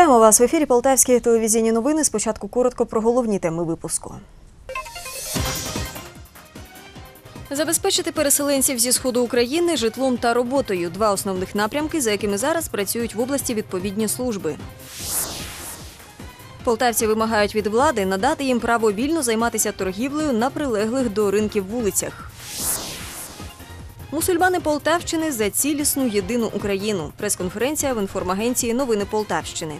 Вітаємо вас в ефірі Полтавські телевізійні новини. Спочатку коротко про головні теми випуску. Забезпечити переселенців зі сходу України житлом та роботою два основних напрямки, за якими зараз працюють в області відповідні служби. Полтавці вимагають від влади надати їм право вільно займатися торгівлею на прилеглих до ринків вулицях. Мусульмани Полтавщини за цілісну єдину Україну. Прес-конференція в інформагенції Новини Полтавщини.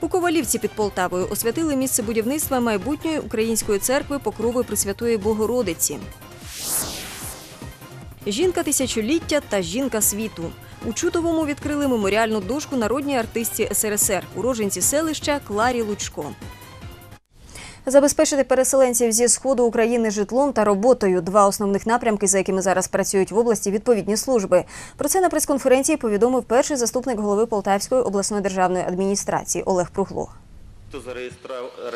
У Ковалівці під Полтавою освятили місце будівництва майбутньої української церкви Покрови Пресвятої Богородиці. Жінка тисячоліття та жінка світу. У Чутовому відкрили меморіальну дошку народній артистці СРСР, уроженці селища Кларі Лучко. Забезпечити переселенців зі сходу України житлом та роботою два основних напрямки, за якими зараз працюють в області відповідні служби. Про це на прес-конференції повідомив перший заступник голови Полтавської обласної державної адміністрації Олег Пругло.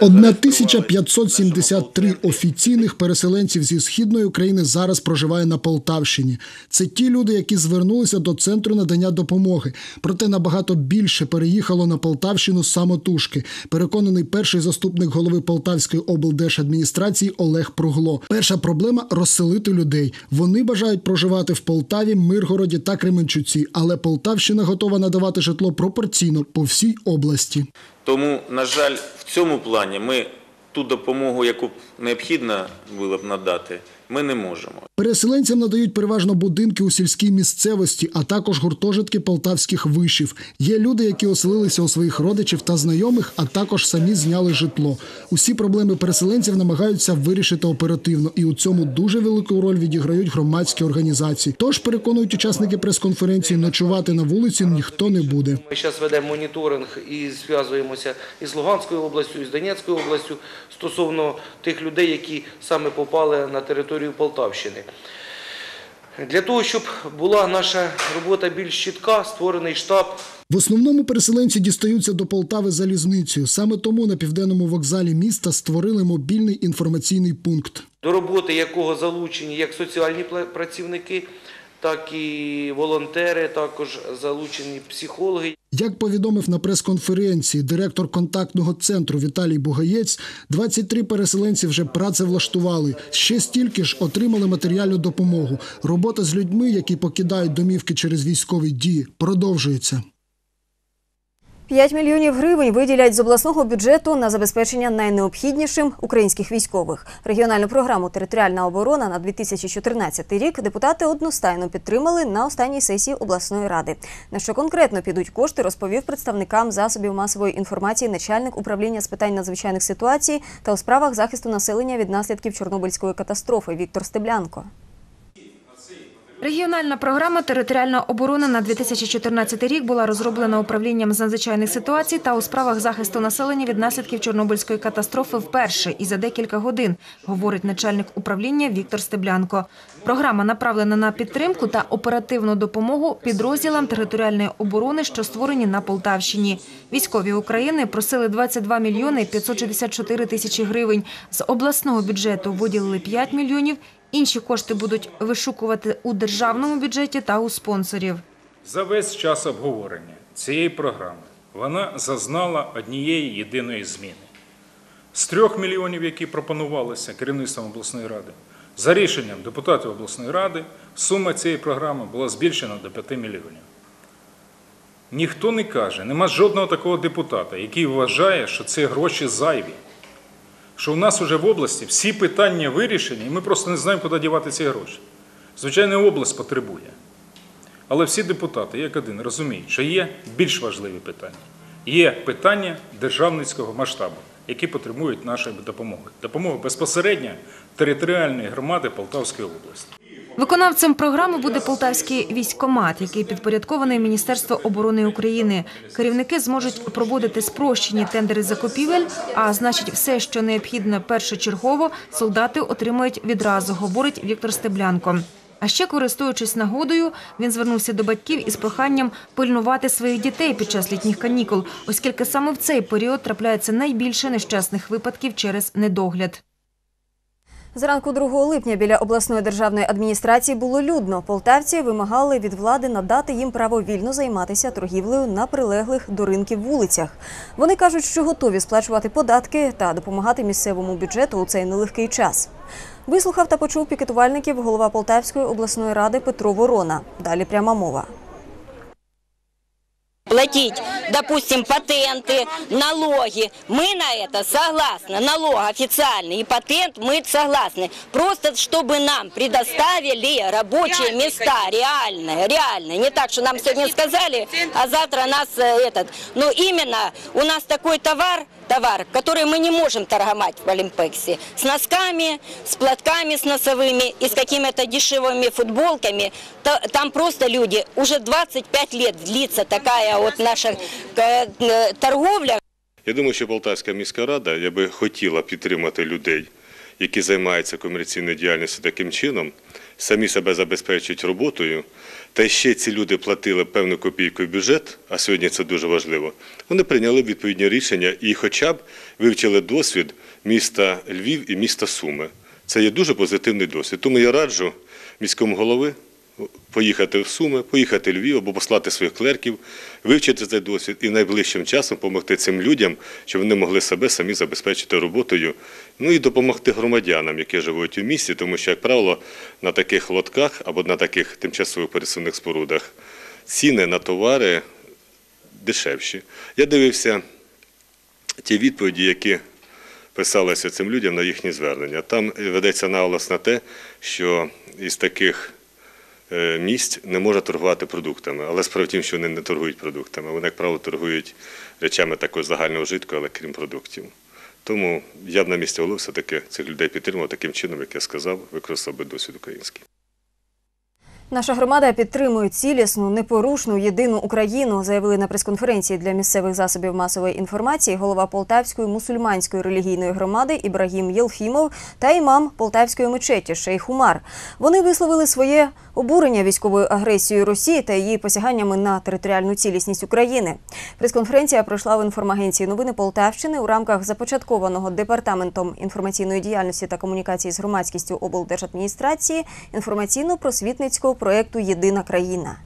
1573 офіційних переселенців зі східної України зараз проживає на Полтавщині. Це ті люди, які звернулися до центру надання допомоги. Проте набагато більше переїхало на Полтавщину самотужки. Переконаний перший заступник голови Полтавської облдержадміністрації Олег Пругло. Перша проблема розселити людей. Вони бажають проживати в Полтаві, Миргороді та Кременчуці, але Полтавщина готова надавати житло пропорційно по всій області. Тому, на жаль, в цьому плані ми ту допомогу, яку необхідно було б надати, ми не можемо. Переселенцям надають переважно будинки у сільській місцевості, а також гуртожитки полтавських вишів. Є люди, які оселилися у своїх родичів та знайомих, а також самі зняли житло. Усі проблеми переселенців намагаються вирішити оперативно, і у цьому дуже велику роль відіграють громадські організації. Тож переконують учасники прес-конференції, ночувати на вулиці ніхто не буде. Ми зараз ведемо моніторинг і зв'язуємося із Луганською областю, і з Донецькою областю стосовно тих людей, які саме попали на територію Полтавщини. Для того, щоб була наша робота більш чітка, створений штаб В основному переселенці дістаються до Полтави залізницею. Саме тому на південному вокзалі міста створили мобільний інформаційний пункт. до роботи якого залучені як соціальні працівники, так і волонтери, також залучені психологи. Як повідомив на прес-конференції директор контактного центру Віталій Бугаєць, 23 переселенці вже працевлаштували. Ще стільки ж отримали матеріальну допомогу. Робота з людьми, які покидають домівки через військові дії, продовжується. 5 мільйонів гривень виділять з обласного бюджету на забезпечення найнеобхіднішим українських військових. Регіональну програму Територіальна оборона на 2014 рік депутати одностайно підтримали на останній сесії обласної ради. На що конкретно підуть кошти, розповів представникам засобів масової інформації начальник управління з питань надзвичайних ситуацій та у справах захисту населення від наслідків Чорнобильської катастрофи Віктор Стеблянко. Регіональна програма Територіальна оборона на 2014 рік була розроблена управлінням з надзвичайних ситуацій та у справах захисту населення від наслідків Чорнобильської катастрофи вперше і за декілька годин, говорить начальник управління Віктор Стеблянко. Програма направлена на підтримку та оперативну допомогу підрозділам територіальної оборони, що створені на Полтавщині. Військові України просили 22 мільйони 564 тисячі гривень. З обласного бюджету виділили 5 мільйонів. Інші кошти будуть вишукувати у державному бюджеті та у спонсорів. За весь час обговорення цієї програми вона зазнала однієї єдиної зміни. З трьох мільйонів, які пропонувалися керівництвом обласної ради, за рішенням депутатів обласної ради, сума цієї програми була збільшена до 5 мільйонів. Ніхто не каже, нема жодного такого депутата, який вважає, що ці гроші зайві. Що у нас вже в області всі питання вирішені, і ми просто не знаємо, куди дівати ці гроші. Звичайно, область потребує. Але всі депутати, як один, розуміють, що є більш важливі питання. Є питання державницького масштабу, які потребують нашої допомоги. Допомога безпосередньо територіальної громади Полтавської області. Виконавцем програми буде полтавський військкомат, який підпорядкований Міністерству оборони України. Керівники зможуть проводити спрощені тендери закупівель, а значить, все, що необхідно першочергово, солдати отримують відразу, говорить Віктор Стеблянко. А ще, користуючись нагодою, він звернувся до батьків із проханням пильнувати своїх дітей під час літніх канікул, оскільки саме в цей період трапляється найбільше нещасних випадків через недогляд. Зранку 2 липня біля обласної державної адміністрації було людно. Полтавці вимагали від влади надати їм право вільно займатися торгівлею на прилеглих до ринків вулицях. Вони кажуть, що готові сплачувати податки та допомагати місцевому бюджету у цей нелегкий час. Вислухав та почув пікетувальників голова Полтавської обласної ради Петро Ворона. Далі пряма мова. платить, допустим, патенты, налоги. Мы на это согласны. Налог официальный и патент мы согласны. Просто чтобы нам предоставили рабочие места реальные, реальные. Не так, что нам сегодня сказали, а завтра нас э, этот. Но именно у нас такой товар, товар, который мы не можем торговать в Олимпексе. С носками, с платками с носовыми и с какими-то дешевыми футболками. Та- Там просто люди, уже 25 лет длится такая вот наша э, э, торговля, Я думаю, що Полтавська міська рада я би хотіла підтримати людей, які займаються комерційною діяльністю таким чином, самі себе забезпечують роботою, та ще ці люди платили певну копійку в бюджет, а сьогодні це дуже важливо. Вони прийняли відповідні рішення і хоча б вивчили досвід міста Львів і міста Суми. Це є дуже позитивний досвід. Тому я раджу міському голови поїхати в Суми, поїхати в Львів або послати своїх клерків, вивчити цей досвід і найближчим часом допомогти цим людям, щоб вони могли себе самі забезпечити роботою. Ну і допомогти громадянам, які живуть у місті, тому що, як правило, на таких лотках або на таких тимчасових пересувних спорудах ціни на товари дешевші. Я дивився ті відповіді, які писалися цим людям на їхні звернення. Там ведеться наголос на те, що із таких місць не може торгувати продуктами. Але справа в що вони не торгують продуктами. Вони, як правило, торгують речами такого загального житку, але крім продуктів. Тому я б на місці голови все-таки цих людей підтримував таким чином, як я сказав, використав би досвід український. Наша громада підтримує цілісну, непорушну, єдину Україну, заявили на прес-конференції для місцевих засобів масової інформації голова Полтавської мусульманської релігійної громади Ібрагім Єлфімов та імам Полтавської мечеті Шейх Умар. Вони висловили своє обурення військовою агресією Росії та її посяганнями на територіальну цілісність України. Прес-конференція пройшла в інформагенції новини Полтавщини у рамках започаткованого департаментом інформаційної діяльності та комунікації з громадськістю облдержадміністрації інформаційно-просвітницького проєкту Єдина країна.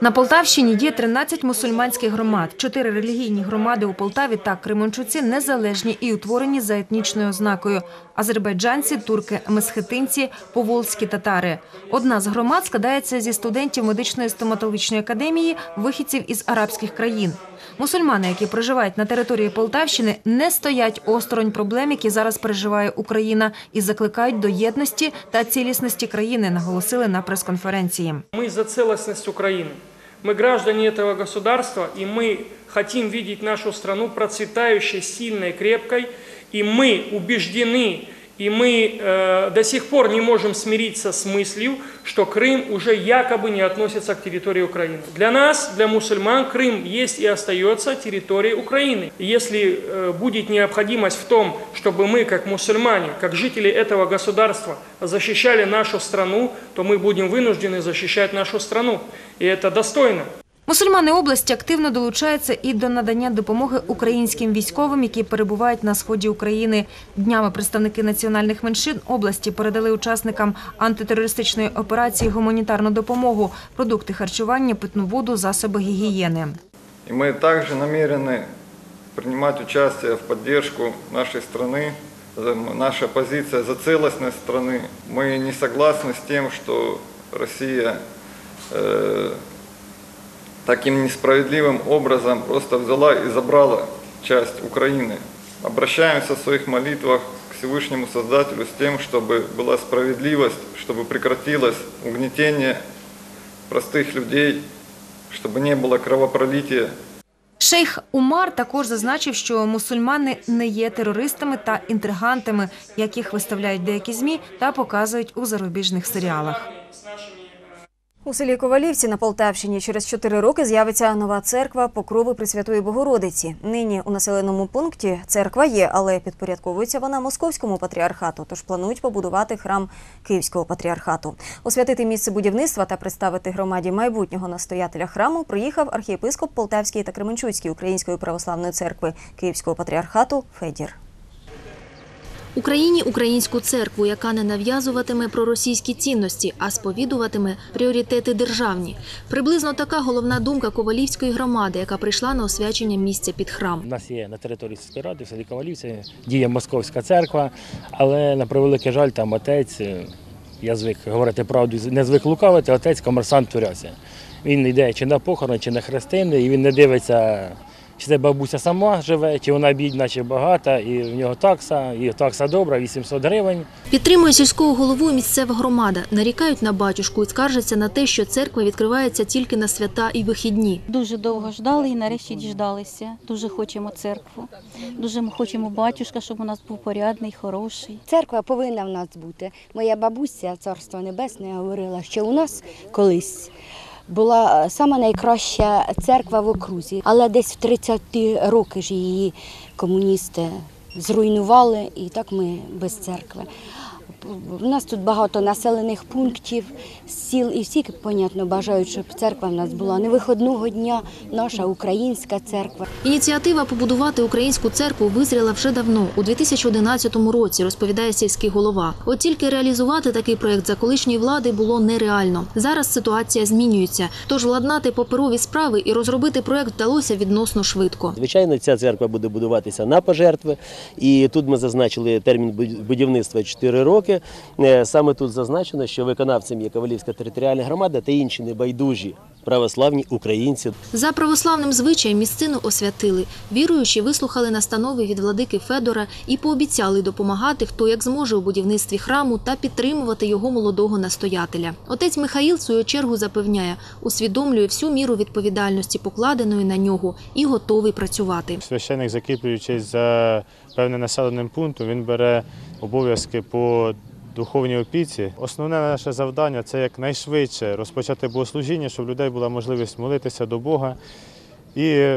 На Полтавщині є 13 мусульманських громад. Чотири релігійні громади у Полтаві та Кременчуці незалежні і утворені за етнічною ознакою – азербайджанці, турки, месхетинці, поволзькі татари. Одна з громад складається зі студентів медичної стоматологічної академії, вихідців із арабських країн. Мусульмани, які проживають на території Полтавщини, не стоять осторонь проблем, які зараз переживає Україна, і закликають до єдності та цілісності країни, наголосили на прес-конференції. Мы за целостность Украины. Мы граждане этого государства, и мы хотим видеть нашу страну процветающей, сильной, крепкой. И мы убеждены, и мы э, до сих пор не можем смириться с мыслью, что Крым уже якобы не относится к территории Украины. Для нас, для мусульман, Крым есть и остается территорией Украины. И если э, будет необходимость в том, чтобы мы, как мусульмане, как жители этого государства, защищали нашу страну, то мы будем вынуждены защищать нашу страну. И это достойно. Мусульмани області активно долучаються і до надання допомоги українським військовим, які перебувають на сході України. Днями представники національних меншин області передали учасникам антитерористичної операції гуманітарну допомогу, продукти харчування, питну воду, засоби гігієни. И мы также намерены принимать участие в поддержку нашей страны. За- Наша позиция за целостность страны. Мы не согласны с тем, что Россия э, таким несправедливым образом просто взяла и забрала часть Украины. Обращаемся в своих молитвах к Всевышнему Создателю с тем, чтобы была справедливость, чтобы прекратилось угнетение простых людей, чтобы не было кровопролития Шейх Умар також зазначив, що мусульмани не є терористами та інтригантами, яких виставляють деякі змі та показують у зарубіжних серіалах. У селі Ковалівці на Полтавщині через чотири роки з'явиться нова церква Покрови Пресвятої Богородиці. Нині у населеному пункті церква є, але підпорядковується вона московському патріархату, тож планують побудувати храм Київського патріархату. Освятити місце будівництва та представити громаді майбутнього настоятеля храму приїхав архієпископ Полтавський та Кременчуцький Української православної церкви Київського патріархату Федір. Україні українську церкву, яка не нав'язуватиме проросійські цінності, а сповідуватиме пріоритети державні. Приблизно така головна думка Ковалівської громади, яка прийшла на освячення місця під храм. У нас є на території сільської ради, в селі Ковалівці, діє Московська церква, але на превеликий жаль, там отець, е, я звик говорити правду, не звик лукавити, отець комерсант Туряся. Він йде чи на похорон, чи на хрестини, і він не дивиться, чи це бабуся сама живе, чи вона бідна, чи багата, і в нього такса, і такса добра, 800 гривень. Підтримує сільського голову місцева громада. Нарікають на батюшку і скаржаться на те, що церква відкривається тільки на свята і вихідні. Дуже довго ждали і нарешті діждалися. Дуже хочемо церкву. Дуже ми хочемо батюшка, щоб у нас був порядний, хороший. Церква повинна в нас бути. Моя бабуся, царство небесне, говорила, що у нас колись була е, сама найкраща церква в окрузі, але десь в 30-ті роки ж її комуністи зруйнували, і так ми без церкви. У нас тут багато населених пунктів, сіл, і всі, понятно, бажають, щоб церква в нас була не виходного дня, наша українська церква. Ініціатива побудувати українську церкву визріла вже давно, у 2011 році, розповідає сільський голова. От тільки реалізувати такий проект за колишньої влади було нереально. Зараз ситуація змінюється, тож владнати паперові справи і розробити проект вдалося відносно швидко. Звичайно, ця церква буде будуватися на пожертви, і тут ми зазначили термін будівництва 4 роки. Е, Саме тут зазначено, що виконавцем є Ковалівська територіальна громада та інші небайдужі православні українці. За православним звичаєм місцину освятили. Віруючі вислухали настанови від владики Федора і пообіцяли допомагати хто як зможе у будівництві храму та підтримувати його молодого настоятеля. Отець Михаїл в свою чергу запевняє, усвідомлює всю міру відповідальності, покладеної на нього, і готовий працювати. Священик, закріплюючись за певним населеним пунктом, він бере обов'язки по духовній опіці. Основне наше завдання це якнайшвидше розпочати богослужіння, щоб у людей була можливість молитися до Бога і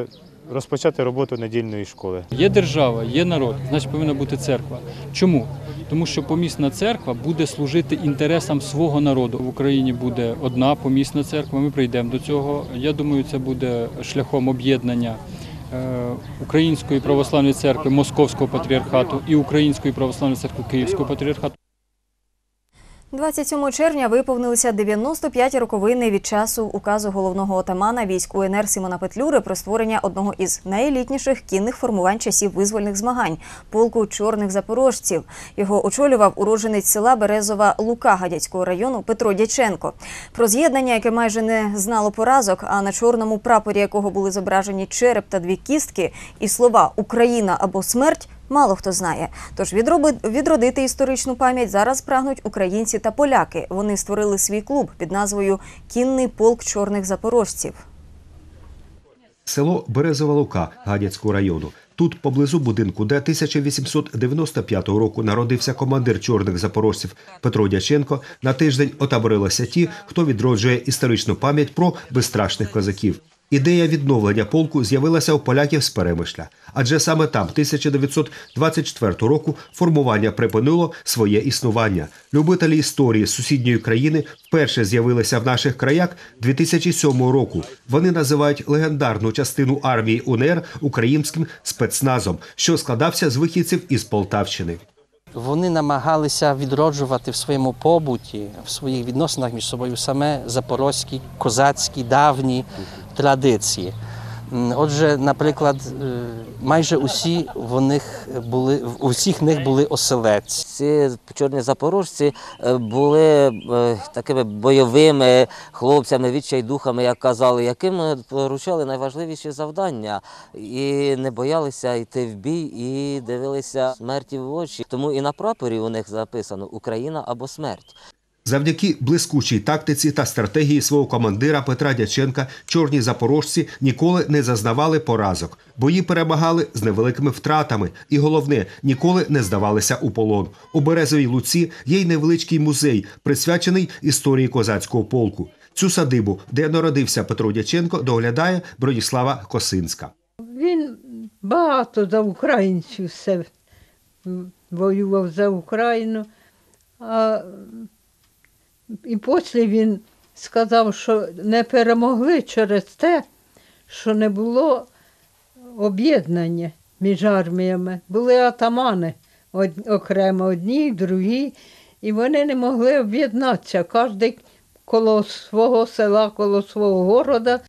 розпочати роботу недільної школи. Є держава, є народ, значить повинна бути церква. Чому? Тому що помісна церква буде служити інтересам свого народу. В Україні буде одна помісна церква. Ми прийдемо до цього. Я думаю, це буде шляхом об'єднання Української православної церкви Московського патріархату і Української православної церкви Київського патріархату. 27 червня виповнилися 95 роковини від часу указу головного отамана військ УНР Симона Петлюри про створення одного із найелітніших кінних формувань часів визвольних змагань полку чорних запорожців. Його очолював уродженець села Березова Лука Гадяцького району Петро Дяченко. Про з'єднання, яке майже не знало поразок, а на чорному прапорі якого були зображені череп та дві кістки, і слова Україна або смерть. Мало хто знає. Тож відродити історичну пам'ять зараз прагнуть українці та поляки. Вони створили свій клуб під назвою Кінний полк чорних запорожців. Село Березова Лука Гадяцького району. Тут, поблизу будинку, де 1895 року народився командир чорних запорожців Петро Дяченко, на тиждень отаборилися ті, хто відроджує історичну пам'ять про безстрашних козаків. Ідея відновлення полку з'явилася у поляків з Перемишля, адже саме там 1924 року формування припинило своє існування. Любителі історії сусідньої країни вперше з'явилися в наших краях 2007 року. Вони називають легендарну частину армії УНР українським спецназом, що складався з вихідців із Полтавщини. Вони намагалися відроджувати в своєму побуті, в своїх відносинах між собою саме запорозькі, козацькі, давні традиції. Отже, наприклад, е, майже усі в них були у всіх них були оселедці. Ці чорні запорожці е, були е, такими бойовими хлопцями, відчайдухами, як казали, яким поручали найважливіші завдання і не боялися йти в бій і дивилися смерті в очі. Тому і на прапорі у них записано Україна або смерть. Завдяки блискучій тактиці та стратегії свого командира Петра Дяченка чорні запорожці ніколи не зазнавали поразок. Бої перемагали з невеликими втратами, і головне, ніколи не здавалися у полон. У Березовій Луці є й невеличкий музей, присвячений історії козацького полку. Цю садибу, де народився Петро Дяченко, доглядає Броніслава Косинська. Він багато за українців все воював за Україну. А, і потім він сказав, що не перемогли через те, що не було об'єднання між арміями. Були атамани окремо одні, другі, і вони не могли об'єднатися. Кожен коло свого села, коло свого города.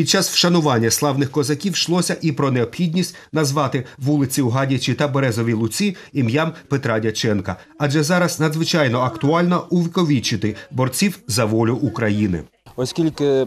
Під час вшанування славних козаків йшлося і про необхідність назвати вулиці у Гадячі та Березовій Луці ім'ям Петра Дяченка, адже зараз надзвичайно актуально увіковічити борців за волю України. Оскільки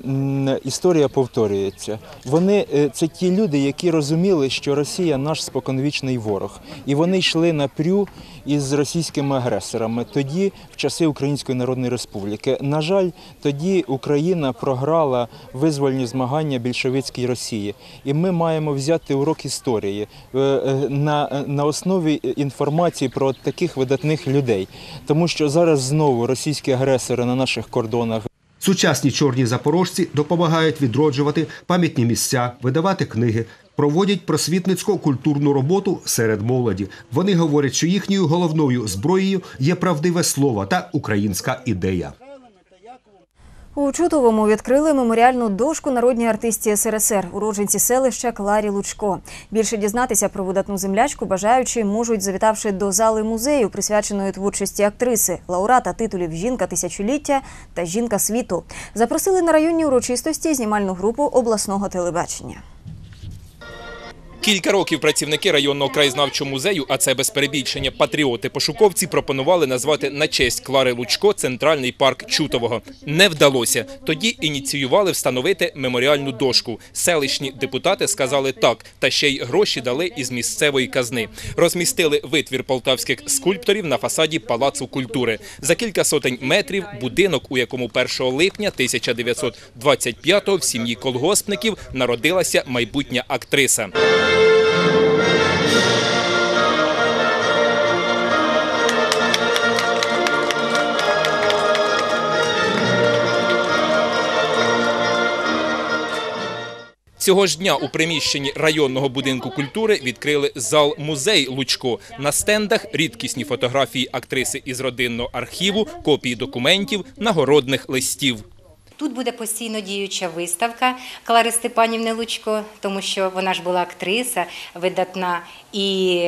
історія повторюється, вони е, це ті люди, які розуміли, що Росія наш споконвічний ворог, і вони йшли напрю із російськими агресорами. Тоді, в часи Української Народної Республіки, на жаль, тоді Україна програла визвольні змагання більшовицькій Росії, і ми маємо взяти урок історії е, е, на, на основі інформації про таких видатних людей, тому що зараз знову російські агресори на наших кордонах. Сучасні чорні запорожці допомагають відроджувати пам'ятні місця, видавати книги, проводять просвітницьку культурну роботу серед молоді. Вони говорять, що їхньою головною зброєю є правдиве слово та українська ідея. У Чутовому відкрили меморіальну дошку народній артисті СРСР, уродженці селища Кларі Лучко. Більше дізнатися про видатну землячку бажаючі можуть, завітавши до зали музею, присвяченої творчості актриси, лауреата титулів Жінка тисячоліття та Жінка світу. Запросили на районні урочистості знімальну групу обласного телебачення. Кілька років працівники районного краєзнавчого музею, а це без перебільшення патріоти-пошуковці, пропонували назвати на честь Клари Лучко центральний парк Чутового. Не вдалося. Тоді ініціювали встановити меморіальну дошку. Селищні депутати сказали так, та ще й гроші дали із місцевої казни. Розмістили витвір полтавських скульпторів на фасаді Палацу культури. За кілька сотень метрів будинок, у якому 1 липня 1925-го в сім'ї колгоспників народилася майбутня актриса. Цього ж дня у приміщенні районного будинку культури відкрили зал музей Лучко. На стендах рідкісні фотографії актриси із родинного архіву, копії документів, нагородних листів. Тут буде постійно діюча виставка Клари Степанівни Лучко, тому що вона ж була актриса видатна, і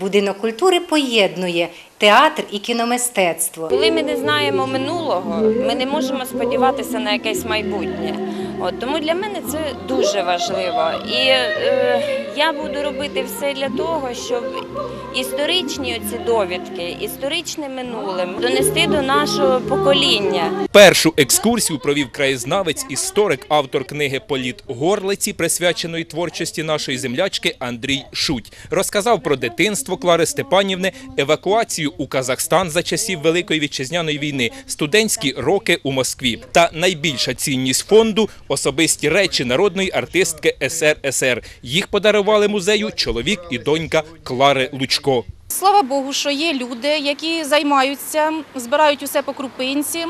будинок культури поєднує театр і кіномистецтво. Коли ми не знаємо минулого, ми не можемо сподіватися на якесь майбутнє. От тому для мене це дуже важливо. І е, я буду робити все для того, щоб історичні оці довідки, історичне минуле донести до нашого покоління. Першу екскурсію провів краєзнавець, історик, автор книги Політ горлиці, присвяченої творчості нашої землячки Андрій Шуть. Розказав про дитинство Клари Степанівни, евакуацію у Казахстан за часів Великої вітчизняної війни, студентські роки у Москві. Та найбільша цінність фонду особисті речі народної артистки СРСР. Їх подарували музею чоловік і донька Клари Лучко. Слава Богу, що є люди, які займаються, збирають усе по крупинці,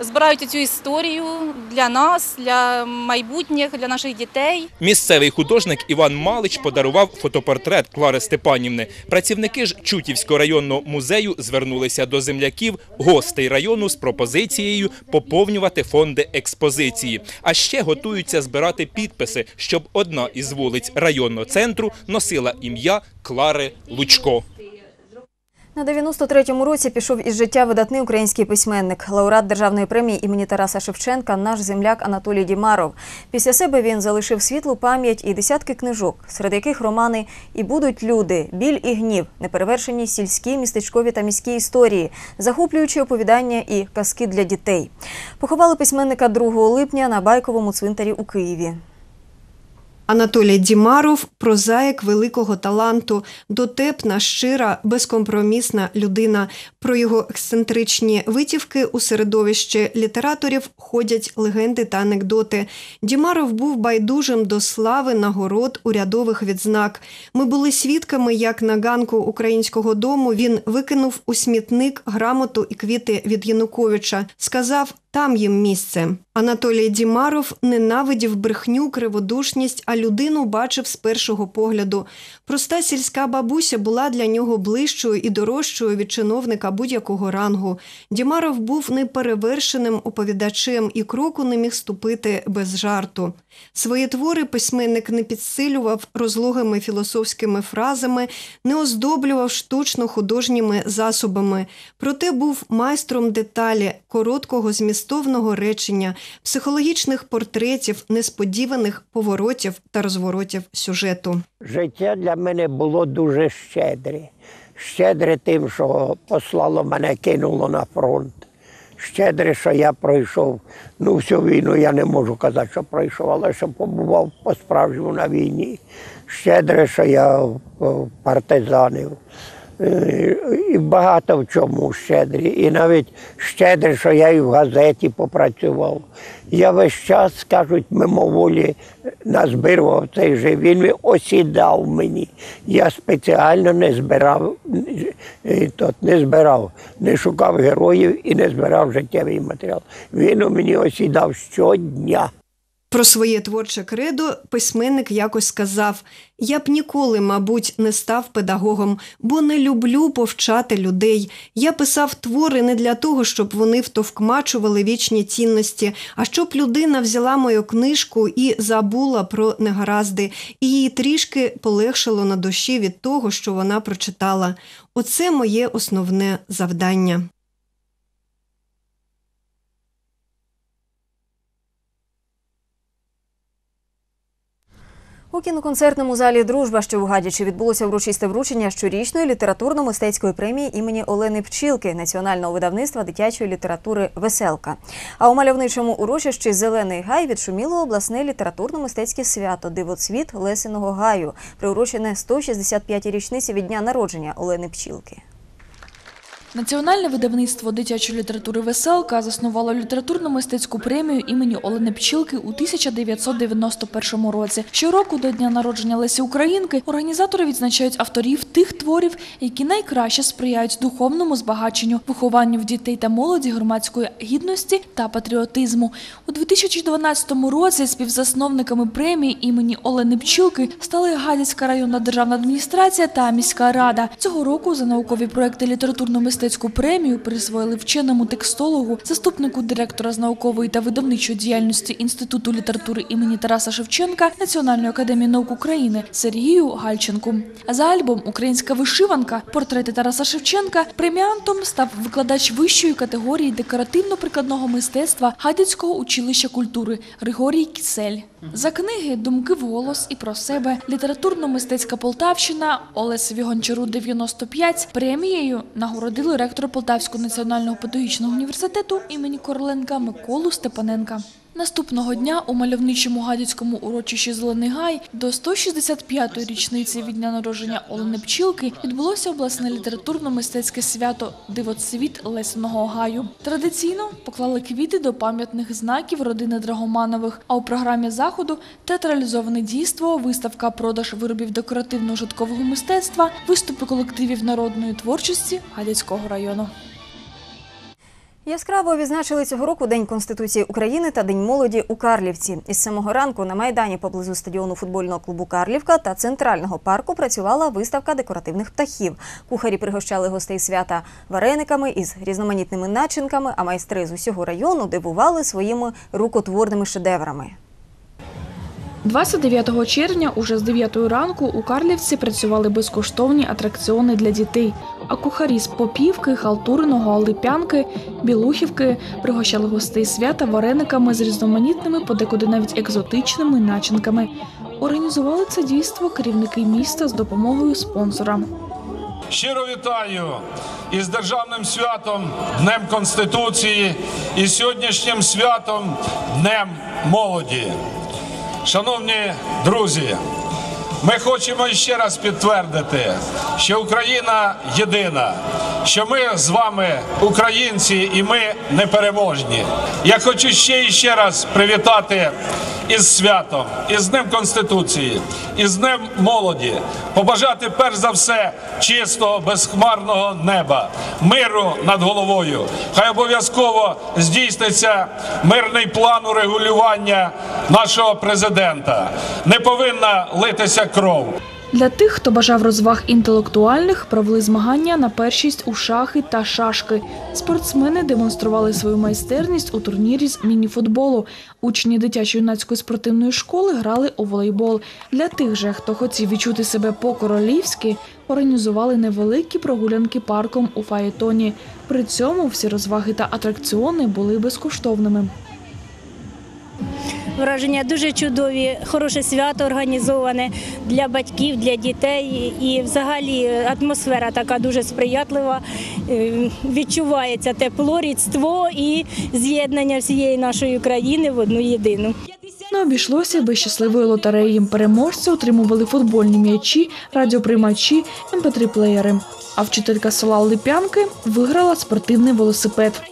збирають цю історію для нас, для майбутніх, для наших дітей. Місцевий художник Іван Малич подарував фотопортрет Клари Степанівни. Працівники ж Чутівського районного музею звернулися до земляків, гостей району з пропозицією поповнювати фонди експозиції. А ще готуються збирати підписи, щоб одна із вулиць районного центру носила ім'я Клари Лучко. На 93-му році пішов із життя видатний український письменник, лауреат державної премії імені Тараса Шевченка, наш земляк Анатолій Дімаров. Після себе він залишив світлу пам'ять і десятки книжок, серед яких романи і будуть люди, біль і гнів, неперевершені сільські, містечкові та міські історії, захоплюючі оповідання і казки для дітей. Поховали письменника 2 липня на байковому цвинтарі у Києві. Анатолій Дімаров прозаїк великого таланту, дотепна, щира, безкомпромісна людина. Про його ексцентричні витівки у середовищі літераторів ходять легенди та анекдоти. Дімаров був байдужим до слави, нагород, урядових відзнак. Ми були свідками, як на ганку українського дому він викинув у смітник грамоту і квіти від Януковича. Сказав: там їм місце. Анатолій Дімаров ненавидів брехню, криводушність, а людину бачив з першого погляду. Проста сільська бабуся була для нього ближчою і дорожчою від чиновника будь-якого рангу. Дімаров був неперевершеним оповідачем і кроку не міг ступити без жарту. Свої твори письменник не підсилював розлогими філософськими фразами, не оздоблював штучно художніми засобами, проте був майстром деталі, короткого змістовного речення, психологічних портретів, несподіваних поворотів та розворотів сюжету. Життя для мене було дуже щедре. Щедре тим, що послало мене, кинуло на фронт. Щедре, що я пройшов. Ну, всю війну я не можу казати, що пройшов, але що побував по-справжньому на війні. Щедре, що я в партизанів. Е, І багато в чому щедрі. І навіть щедре, що я і в газеті попрацював. Я весь час, кажуть, мимоволі назбирував цей же. Він осідав мені. Я спеціально не збирав, е, тот, не збирав, не шукав героїв і не збирав життєвий матеріал. Він у мені осідав щодня. Про своє творче кредо письменник якось сказав: Я б ніколи, мабуть, не став педагогом, бо не люблю повчати людей. Я писав твори не для того, щоб вони втовкмачували вічні цінності, а щоб людина взяла мою книжку і забула про негаразди, і їй трішки полегшило на душі від того, що вона прочитала. Оце моє основне завдання. У кіноконцертному залі Дружба, що в Гадячі, відбулося урочисте вручення щорічної літературно-мистецької премії імені Олени Пчілки національного видавництва дитячої літератури Веселка. А у мальовничому урочищі Зелений гай відшуміло обласне літературно-мистецьке свято Дивоцвіт Лесиного гаю, приурочене 165-й річниці від дня народження Олени Пчілки. Національне видавництво дитячої літератури Веселка заснувало літературно-мистецьку премію імені Олени Пчілки у 1991 році. Щороку до дня народження Лесі Українки організатори відзначають авторів тих творів, які найкраще сприяють духовному збагаченню, вихованню в дітей та молоді громадської гідності та патріотизму. У 2012 році співзасновниками премії імені Олени Пчілки стали Гадяцька районна державна адміністрація та міська рада. Цього року за наукові проекти літературно-мистецької мистецьку премію присвоїли вченому текстологу, заступнику директора з наукової та видавничої діяльності Інституту літератури імені Тараса Шевченка Національної академії наук України Сергію Гальченку. За альбом Українська вишиванка портрети Тараса Шевченка преміантом став викладач вищої категорії декоративно-прикладного мистецтва Гадяцького училища культури Григорій Кісель. За книги Думки вголос і про себе літературно-мистецька Полтавщина Олесеві Гончару 95 премією нагородили ректора Полтавського національного педагогічного університету імені Короленка Миколу Степаненка. Наступного дня у мальовничому гадяцькому урочищі Зелений Гай до 165-ї річниці від дня народження Олени Пчілки відбулося обласне літературно-мистецьке свято Дивоцвіт Лесеного Гаю. Традиційно поклали квіти до пам'ятних знаків родини Драгоманових. А у програмі заходу театралізоване дійство, виставка продаж виробів декоративно-житкового мистецтва, виступи колективів народної творчості Гадяцького району. Яскраво відзначили цього року День Конституції України та День молоді у Карлівці. Із самого ранку на майдані поблизу стадіону футбольного клубу Карлівка та центрального парку працювала виставка декоративних птахів. Кухарі пригощали гостей свята варениками із різноманітними начинками, а майстри з усього району дивували своїми рукотворними шедеврами. 29 червня уже з 9 ранку у Карлівці працювали безкоштовні атракціони для дітей. А кухарі з Попівки, Халтуриного, Липянки, Білухівки пригощали гостей свята варениками з різноманітними, подекуди навіть екзотичними начинками. Організували це дійство керівники міста з допомогою спонсора. Щиро вітаю із державним святом Днем Конституції і сьогоднішнім святом Днем молоді. Шановні друзі, ми хочемо ще раз підтвердити, що Україна єдина, що ми з вами українці і ми непереможні. Я хочу ще і ще раз привітати із святом, із Днем Конституції, із Днем молоді, побажати перш за все чистого, безхмарного неба, миру над головою. Хай обов'язково здійсниться мирний план урегулювання нашого президента. Не повинна литися кров. Для тих, хто бажав розваг інтелектуальних, провели змагання на першість у шахи та шашки. Спортсмени демонстрували свою майстерність у турнірі з мініфутболу. Учні дитячо-юнацької спортивної школи грали у волейбол. Для тих же, хто хотів відчути себе по-королівськи, організували невеликі прогулянки парком у Фаєтоні. При цьому всі розваги та атракціони були безкоштовними. Враження дуже чудові, хороше свято організоване для батьків, для дітей. І взагалі атмосфера така дуже сприятлива. Е, Відчувається тепло, рідство і з'єднання всієї нашої країни в одну єдину. Не обійшлося без щасливої лотереї. Переможці отримували футбольні м'ячі, радіоприймачі, mp3-плеєри. А вчителька села Липянки виграла спортивний велосипед.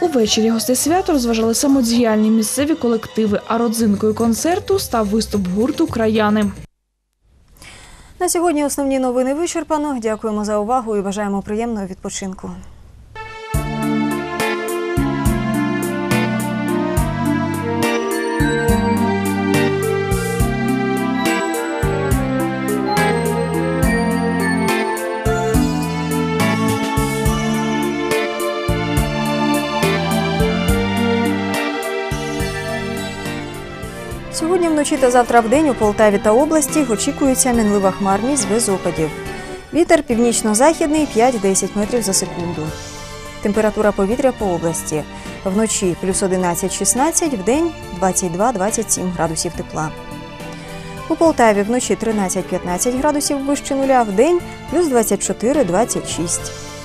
Увечері гостей свята розважали самодіяльні місцеві колективи, а родзинкою концерту став виступ гурту Краяни. На сьогодні основні новини вичерпано. Дякуємо за увагу і бажаємо приємного відпочинку. Вночі та завтра в день у Полтаві та області очікується мінлива хмарність без опадів. Вітер північно-західний 5-10 метрів за секунду. Температура повітря по області. Вночі плюс 11-16, вдень 22-27 градусів тепла. У Полтаві вночі 13-15 градусів вище нуля, вдень плюс 24-26.